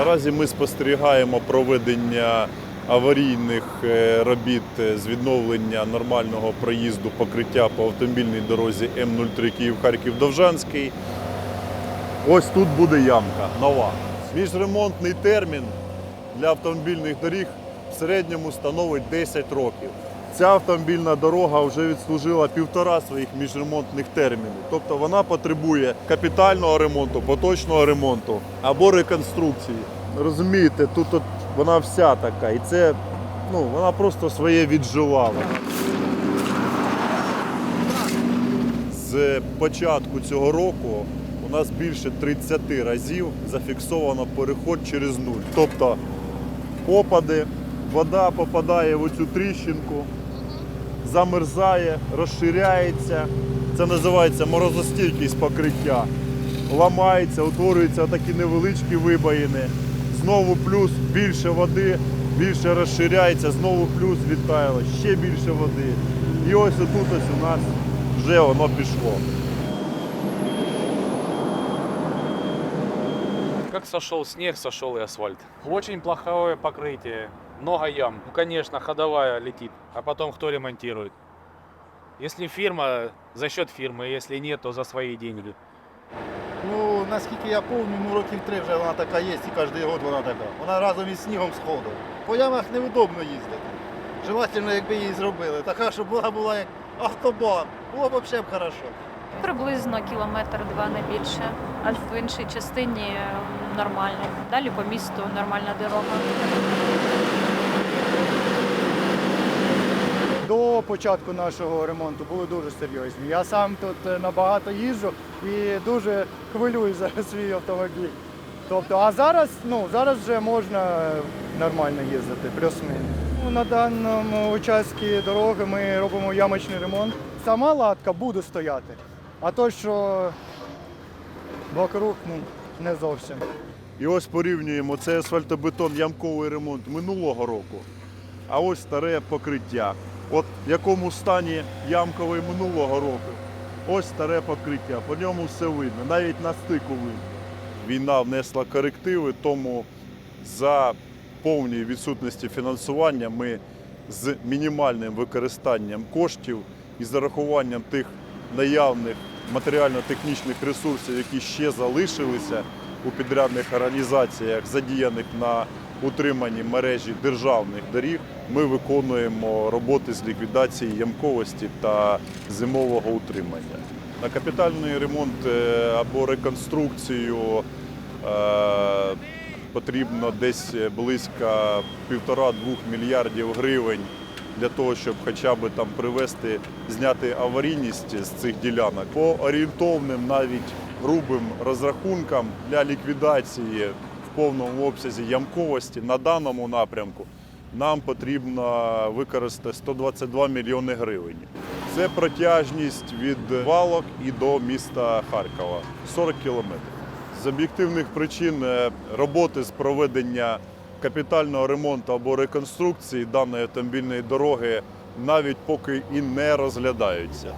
Наразі ми спостерігаємо проведення аварійних е, робіт з відновлення нормального проїзду покриття по автомобільній дорозі М03 Київ-Харків-Довжанський. Ось тут буде ямка нова. Міжремонтний термін для автомобільних доріг в середньому становить 10 років. Ця автомобільна дорога вже відслужила півтора своїх міжремонтних термінів. Тобто вона потребує капітального ремонту, поточного ремонту або реконструкції. Розумієте, тут от вона вся така, і це ну, вона просто своє відживала. З початку цього року у нас більше 30 разів зафіксовано переход через нуль. Тобто опади, вода попадає в оцю тріщинку, замерзає, розширяється. Це називається морозостійкість покриття. Ламається, утворюються такі невеличкі вибоїни. Знову плюс більше води, більше розширяється, знову плюс відтаяло, ще більше води. І ось отут ось у нас вже воно пішло. Как сошел снег, сошел и асфальт. Очень плохое покрытие, много ям. Ну, конечно, ходовая летит, а потом кто ремонтирует? Если фирма, за счет фирмы, если нет, то за свои деньги. Ну, наскільки я пам'ятаю, ну років три вже вона така є, і кожен год вона така. Вона разом із снігом сходить. По ямах невудобно їздити. Желательно, якби її зробили. Така, щоб вона була як автобан. Було б взагалі хорошо. Приблизно кілометр-два не більше, а в іншій частині е, нормально. Далі по місту нормальна дорога. До початку нашого ремонту були дуже серйозні. Я сам тут е, набагато їжджу і дуже хвилююсь за свій автомобіль. Тобто, а зараз, ну, зараз вже можна нормально їздити, плюс-мінус. Ну, На даному участку дороги ми робимо ямочний ремонт. Сама латка буде стояти, а то, що вокруг, ну, не зовсім. І ось порівнюємо цей асфальтобетон ямковий ремонт минулого року, а ось старе покриття. От в якому стані ямковий минулого року. Ось старе покриття, по ньому все видно, навіть на стику видно. Війна внесла корективи, тому за повній відсутності фінансування ми з мінімальним використанням коштів і зарахуванням тих наявних матеріально-технічних ресурсів, які ще залишилися у підрядних організаціях, задіяних на утриманні мережі державних доріг, ми виконуємо роботи з ліквідації ямковості та зимового утримання. На капітальний ремонт е, або реконструкцію е, потрібно десь близько півтора-двох мільярдів гривень для того, щоб хоча б там привести, зняти аварійність з цих ділянок. По орієнтовним, навіть грубим розрахункам для ліквідації в повному обсязі ямковості на даному напрямку нам потрібно використати 122 мільйони гривень. Це протяжність від валок і до міста Харкова 40 кілометрів. З об'єктивних причин е, роботи з проведення капітального ремонту або реконструкції даної автомобільної дороги навіть поки і не розглядаються.